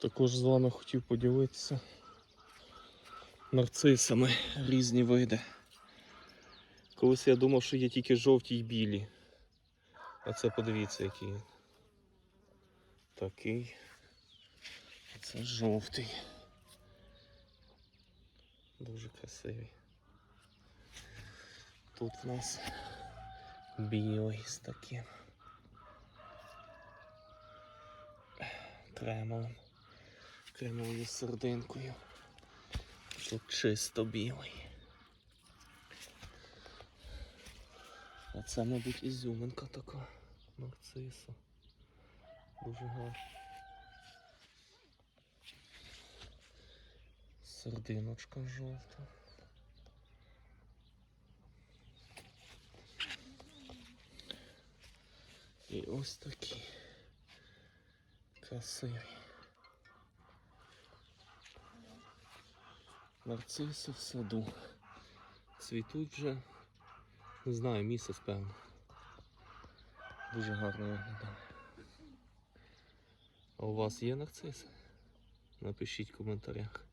Також з вами хотів поділитися нарцисами різні види. Колись я думав, що є тільки жовті й білі. А це подивіться, який. Такий. Це жовтий. Дуже красивий. Тут в нас білий з таким. Кремовим. Кремовою сердинкою. Тут чисто білий. А це, мабуть, ізюминка така нарциса. Дуже гарна. Сердиночка жовта. І ось такі красиві. Нарциси в саду. Цвітуть вже, не знаю, місяць певно. Дуже гарно виглядає. А у вас є нарциси? Напишіть в коментарях.